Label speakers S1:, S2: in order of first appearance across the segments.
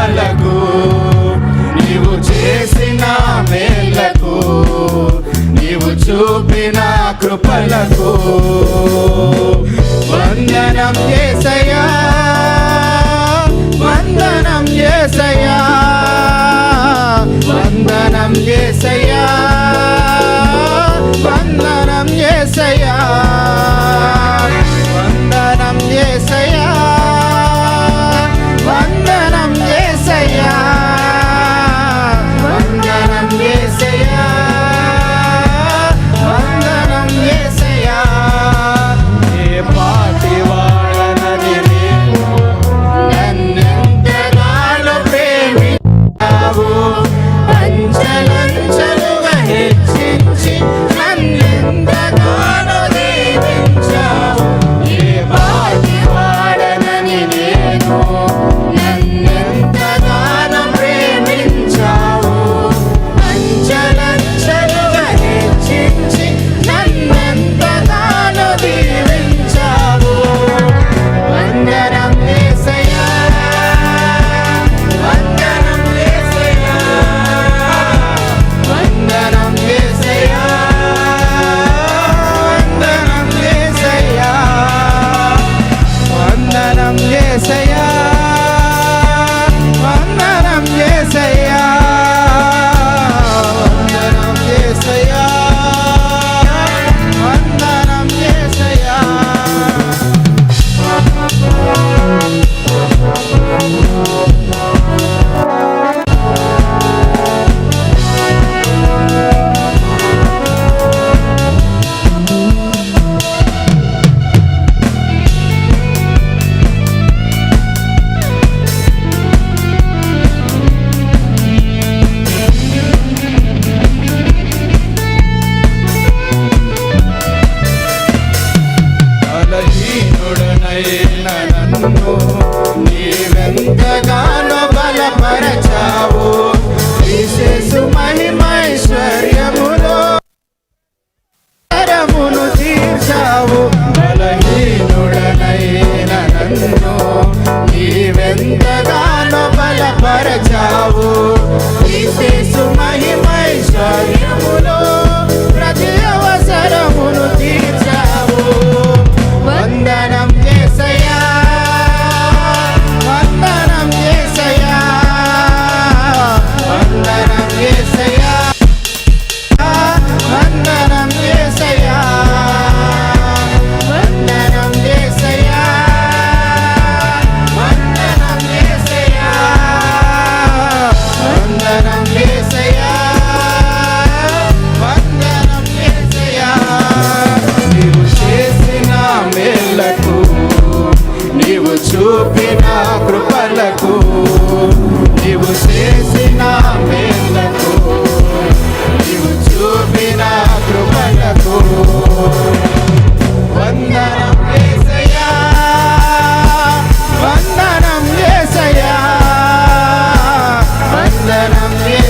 S1: మహిమలకు నీవు చేసిన మేళ్ళకు నీవు చూపిన కృపలకు. వందనం ఏసయా వందనం ఏసయా వందనం ఏసయా Yeah.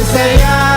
S1: Say I